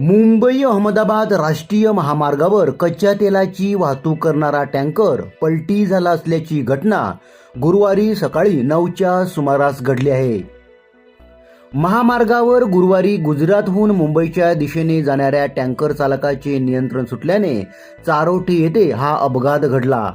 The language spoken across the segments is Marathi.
मुंबई अहमदाबाद राष्ट्रीय महामार्गावर कच्च्या तेलाची वाहतूक करणारा टँकर पलटी झाला असल्याची घटना गुरुवारी सकाळी नऊच्या सुमारास घडली आहे. महामार्गावर गुरुवारी गुजरातहून मुंबईच्या दिशेने जाणाऱ्या टँकर चालकाचे नियंत्रण सुटल्याने चारोटी येथे हा अपघात घडला.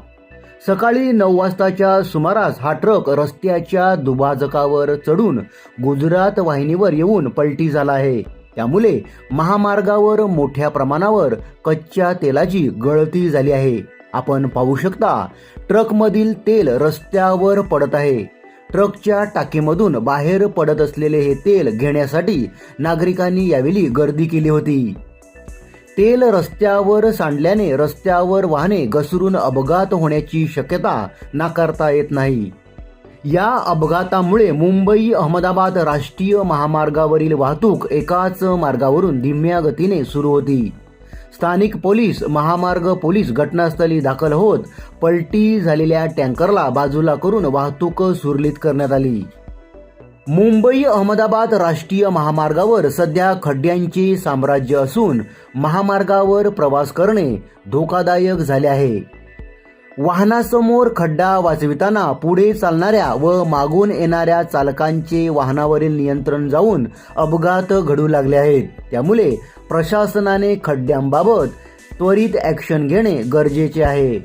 सकाळी नऊ वाजताच्या सुमारास हा ट्रक रस्त्याच्या दुभाजकावर चढून गुजरात वाहिनीवर येऊन पलटी झाला आहे. त्यामुळे महामार्गावर मोठ्या प्रमाणावर कच्च्या तेलाची गळती झाली आहे. आपण पाहू शकता ट्रकमधील तेल रस्त्यावर पडत आहे. ट्रकच्या टाकीमधून बाहेर पडत असलेले हे तेल घेण्यासाठी नागरिकांनी यावेळी गर्दी केली होती. तेल रस्त्यावर सांडल्याने रस्त्यावर वाहने घसरून अपघात होण्याची शक्यता नाकारता येत नाही. या अपघातामुळे मुंबई अहमदाबाद राष्ट्रीय महामार्गावरील वाहतूक एकाच मार्गावरून धीम्या गतीने सुरू होती. स्थानिक पोलीस महामार्ग पोलीस घटनास्थळी दाखल होत पलटी झालेल्या टँकरला बाजूला करून वाहतूक सुरळीत करण्यात आली. मुंबई अहमदाबाद राष्ट्रीय महामार्गावर सध्या खड्ड्यांचे साम्राज्य असून महामार्गावर प्रवास करणे धोकादायक झाले आहे. वाहनासमोर खड्डा वाचविताना पुढे चालणाऱ्या व मागून येणाऱ्या चालकांचे वाहनावरील नियंत्रण जाऊन अपघात घडू लागले आहेत. त्यामुळे प्रशासनाने खड्ड्यांबाबत त्वरित ॲक्शन घेणे गरजेचे आहे.